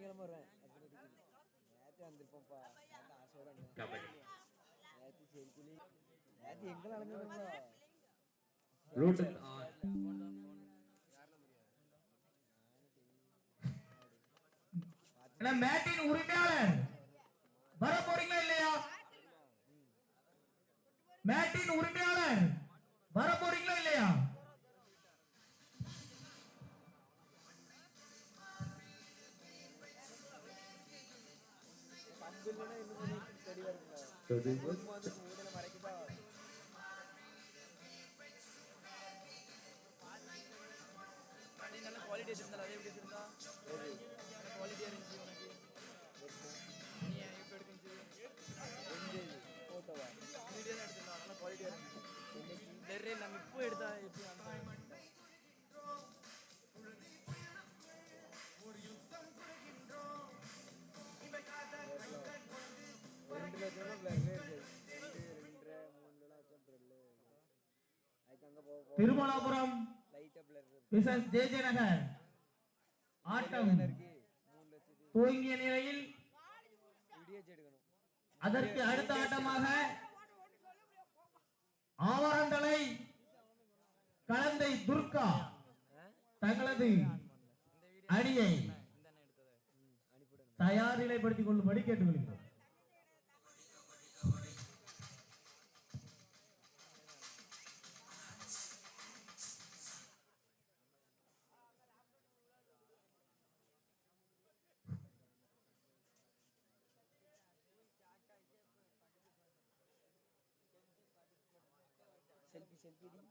திங்கக்கிழமை வருவேன். நேற்று வந்திருப்போம்ப்பா. ஆசையோட நேற்று செருக்குழி நேற்று எங்கே மேட்டின் உரிமையாளர். வர போறீங்களா இல்லையா? மேட்டின் உரிமையாளர். வர போறீங்களா இல்லையா? So they திருமலாபுரம் லைட்டாக ஜே ஜே நகர். ஆட்டம். துவங்கிய நிலையில் அதற்கு அடுத்த ஆட்டமாக ஆவரந்தலை கலந்தை துர்கா தங்களது அணியை தயார் நிலைப்படுத்திக் கொள்ளும்படி கேட்டுக்கொள்கிறோம். செல்ஃபி செல்ஃபி அடி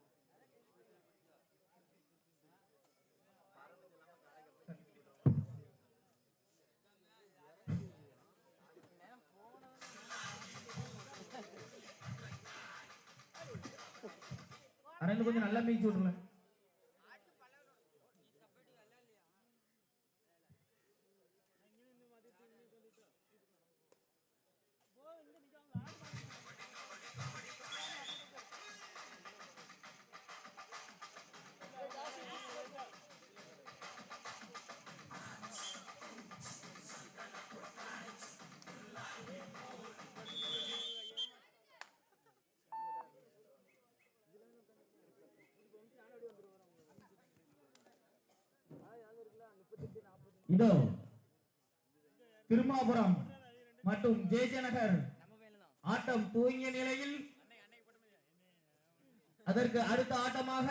அரண்டு கொஞ்சம் நல்லா மீச்சு விட்டுருங்க இதோ திருமாபுரம் மற்றும் ஜே ஜே நகர் ஆட்டம் துவங்கிய நிலையில் அதற்கு அடுத்த ஆட்டமாக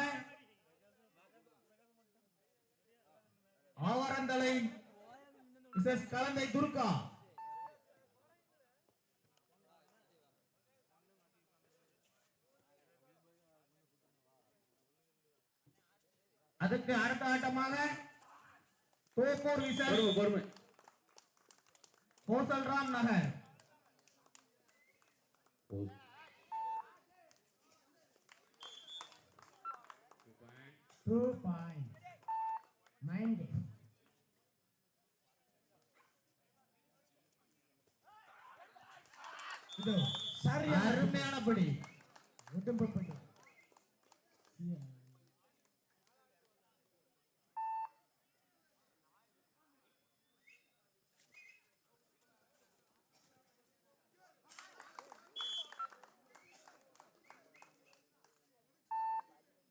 ஆவரந்தலை கலந்தை துர்கா. அதற்கு அடுத்த ஆட்டமாக தோப்பூர் விசஸ் பொறுமை பொறுமை கோசல்ராம் நகர் போதும். டூ பாயிண்ட் நைன் இதோ அருமையான படி உடம்பப்படி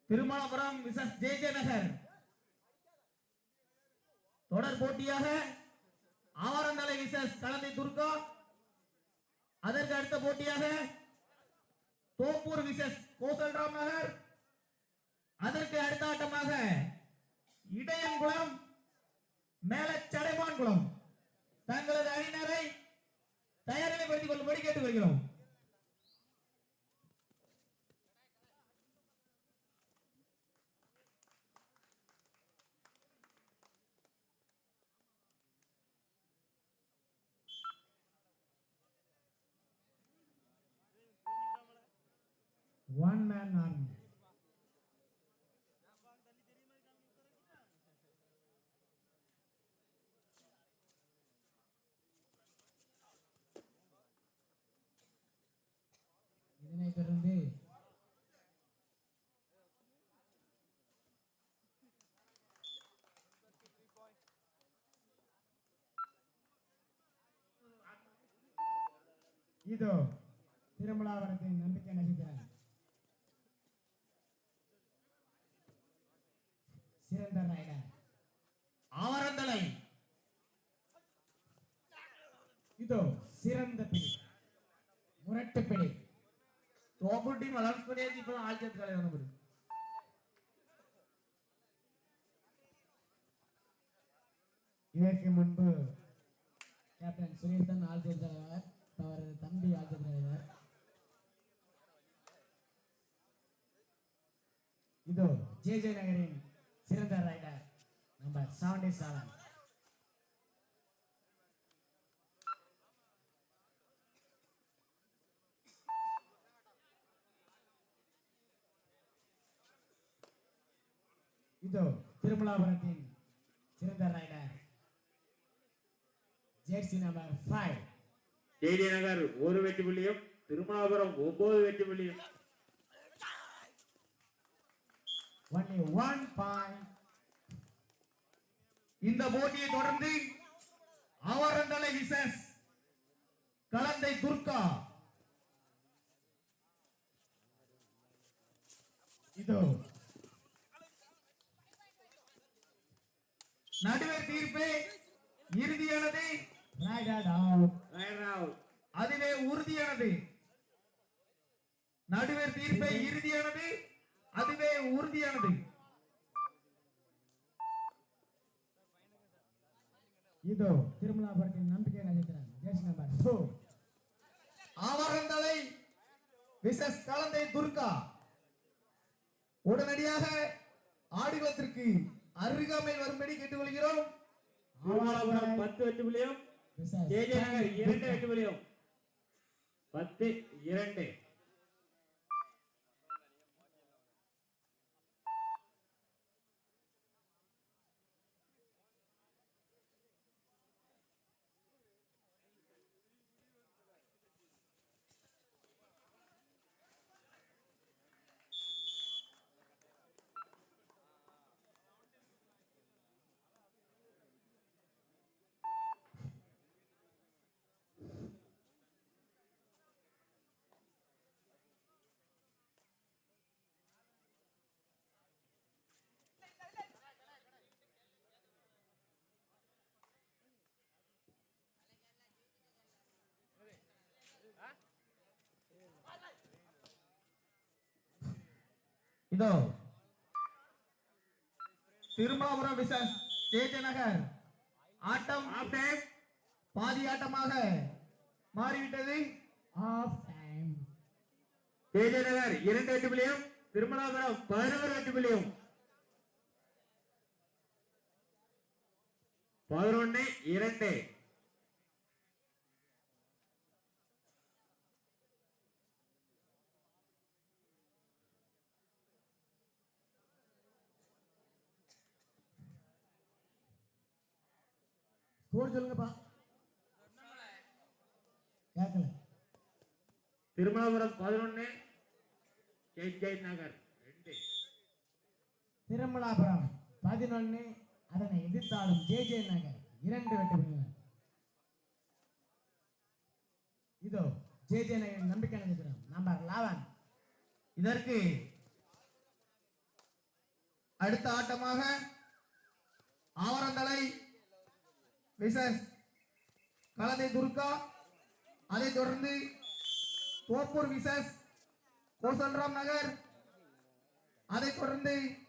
Thirumanapuram Mrs J J Nagar. தொடர் போட்டியாக ஆவரந்தலை விசஸ் கலந்தை துர்கா. அதற்கு அடுத்த போட்டியாக தோப்பூர் விசஸ் கோசல்ராம் நகர். அதற்கு அடுத்த ஆட்டமாக இடையங்குளம் மேல சடைமான்குளம் தங்களது அணியினரை தயாரிப்படுத்திக் கொள்ளும்படி கேட்டுக் கொள்கிறோம். திறந்து இதோ திருமலாவரத்தின் நம்பிக்கை நட்சத்திரம் சிறந்த ரைடர். ஆரந்தலை இதோ சிறந்த பிடி. சும்மா லவுட் பண்ணியாச்சு இப்போ ஆள் சேர்த்து வேலை இதற்கு முன்பு கேப்டன் சுரேஷன் ஆட்சியர் தலைவர் அவரது தம்பி ஆட்சியர் தலைவர் இதோ ஜே ஜே நகரின் சிறந்த ரைடர் நம்ம சாவண்டி சாலன் இதோ திருமலாபுரத்தின் சிறந்த ரைடர் ஜெர்சி நம்பர் ஃபைவ் ஜெயதி நகர் ஒரு வெற்றி புள்ளியும் திருமாபுரம் ஒன்பது வெற்றி புள்ளியும். ஒன்லி ஒன் பாயிண்ட் இந்த போட்டியை தொடர்ந்து அவரந்தலை விசஸ் கலந்தை துர்கா. இதோ நடுவர் தீர்ப்பு. இறுதியானது. அதுவே உறுதியானது. நடுவர் தீர்ப்பை இறுதியானது. அதுவே உறுதியானது. இதோ திருமலாபுரத்தின் நம்பிக்கை நட்சத்திரம். Jersey number. ஃபோர் ஆவரந்தலை விசஸ் கலந்தை துர்கா. உடனடியாக ஆடுகளத்திற்கு அருகாமையில் வரும்படி கேட்டுக்கொள்கிறோம். திருமாபுரம் பத்து வெற்றி புள்ளியும் ஜெயதி நகர் இரண்டு வெற்றி புள்ளியும். பத்து இரண்டு. இதோ. திருமாபுரம் விசஸ் ஜேஜ நகர். ஆட்டம் ஆஃப் பாதி ஆட்டமாக மாறிவிட்டது. ஆஃப் டைம் நகர் இரண்டு எட்டு புள்ளியும் திருமலாபுரம் பதினோரு எட்டு புள்ளியும். பதினொன்னு இரண்டு. ஸ்கோர் சொல்லுங்கப்பா. கேட்கல. திருமலாபுரம் பதினொன்னு ஜெய் ஜெய் நகர் ரெண்டு. திருமலாபுரம் பதினொன்னு அதனை எதிர்த்தாலும் ஜே. ஜே. நகர் இரண்டு புள்ளிகள் இதோ ஜே. ஜே. நகரின் நம்பிக்கை நட்சத்திரம் நம்பர் லெவன் இதற்கு அடுத்த ஆட்டமாக ஆவரந்தலை மிசஸ் கலந்தை துர்கா அதைத் தொடர்ந்து தோப்பூர் மிசஸ் கோசல்ராம் நகர் அதைத் தொடர்ந்து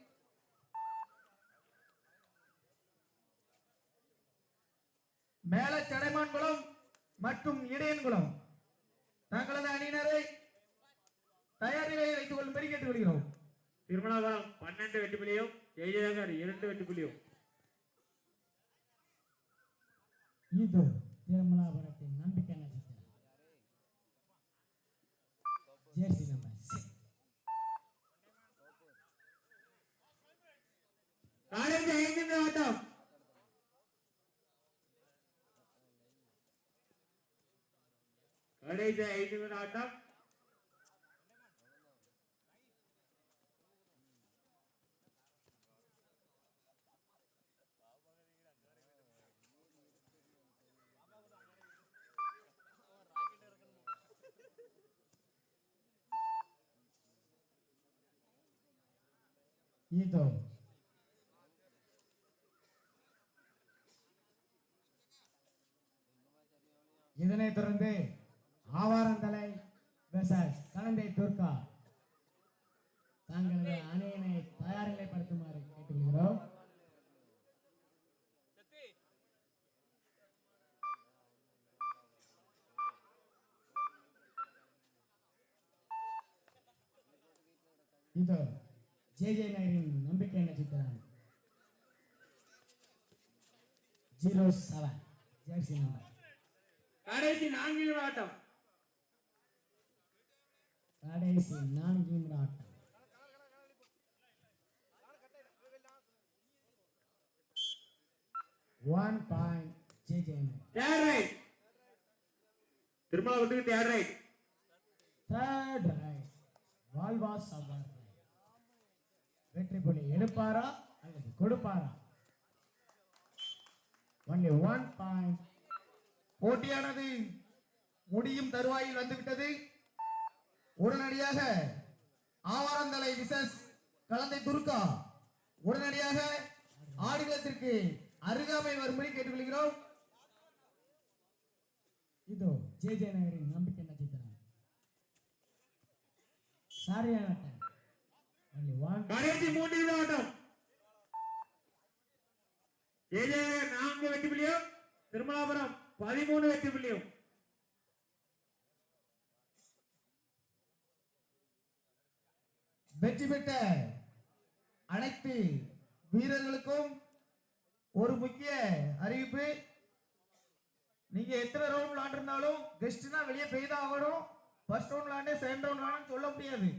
மேல சடைமான்குளம் மற்றும் இடையன்குளம். தங்களது அணியினரை தயார் நிலையை வைத்துக் கொள்ளும்படி கேட்டுக்கொள்கிறோம். திருமலாபுரம் பன்னெண்டு வெற்றி புள்ளியும் ஜெய் ஜெய் இரண்டு புள்ளியும் இது திருமலாபுரத்தின் நம்பிக்கை நட்சத்திரம். Jersey number six. கடைசி ஐந்து நிமிட ஆட்டம். கடைசி இதனைத் தொடர்ந்து ஆவாரந்தலை வெசஸ் கலந்தை துர்கா தங்களது அணியினை தயார் நிலைப்படுத்துமாறு கேட்டுக்கொள்கிறோம். இதோ ஜே ஜே நகரின் நம்பிக்கை நட்சத்திரம் ஜீரோ செவன் ஜெர்சி நம்பர். கடைசி நான்கு ஆட்டம். கடைசி நான்கு ஆட்டம். One point J J third right திருமலாபுரத்துக்கு third right third right வால்வா சவார் வெற்றி புள்ளி எடுப்பாரா? அல்லது கொடுப்பாரா? ஒன்லி ஒன் பாயிண்ட் போட்டியானது முடியும் தருவாயில் வந்துவிட்டது. உடனடியாக ஆவாரந்தலை விசஸ் கலந்தை துருக்கா. உடனடியாக ஆடுகளத்திற்கு அருகாமை வரும்படி கேட்டுக்கொள்கிறோம். இதோ ஜே ஜே நகரின் நம்பிக்கை நட்சத்திரம். சாரியான கடைசி மூன்று நிமிட ஆட்டம். ஏழு நான்கு வெற்றி புள்ளியும் திருமலாபுரம் பதிமூணு வெற்றி புள்ளியும் வெற்றி பெற்ற அனைத்து வீரர்களுக்கும் ஒரு முக்கிய அறிவிப்பு. நீங்க எத்தனை ரவுண்ட் விளாண்டிருந்தாலும் கெஸ்ட்னா வெளியே போய் தான் ஆகணும். ஃபர்ஸ்ட் ரவுண்ட் விளாண்டு செகண்ட் ரவுண்ட் விளாண்டு சொல்ல முடியாது.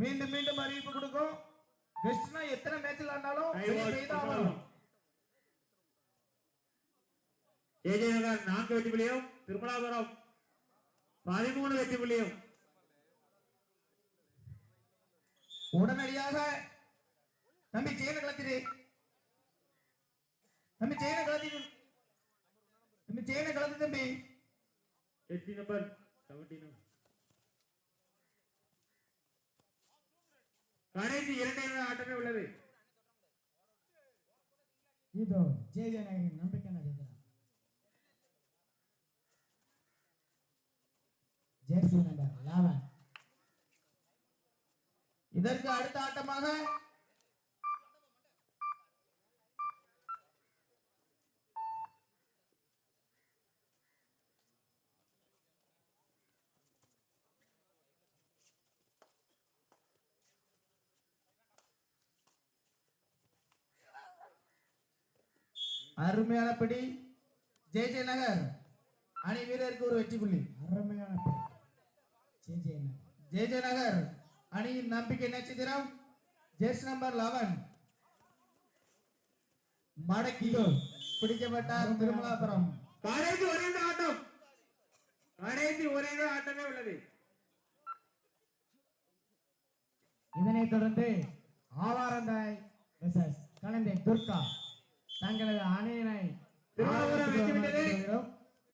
மீண்டும் மீண்டும் அறிவிப்பு கொடுக்கும். கெஸ்ட்னா எத்தனை மேட்ச் விளாண்டாலும் வெளியே போய் தான் ஆகணும். ஏஜே நகர் நான்கு வெற்றி புள்ளியும் திருமலாபுரம் பதிமூணு வெற்றி புள்ளியும். உடனடியாக தம்பி செயினை கலத்திரு தம்பி செயினை கலத்திரு தம்பி செயினை கலத்து தம்பி. எட்டி நம்பர் செவன்டீன் கடைசி இரண்டு நிமிட ஆட்டமே உள்ளது. இதோ ஜே ஜே நகரின் நம்பிக்கை நட்சத்திரம் ஜெர்சி நம்பர் லெவன் இதற்கு அடுத்த ஆட்டமாக அருமையான படி ஜே ஜே நகர் அணி வீரருக்கு ஒரு வெற்றி புள்ளி. அருமையான பிடி. J J Nagar J J Nagar அணியின் நம்பிக்கை நட்சத்திரம் ஜெர்சி நம்பர் லெவன் மடக்கி பிடிக்கப்பட்டார் திருமலாபுரம். கடைசி ஒரே ஆட்டம். கடைசி ஒரே ஆட்டமே உள்ளது. இதனைத் தொடர்ந்து ஆவாரந்தாய் கலந்தை துர்கா. தங்களது அணியினை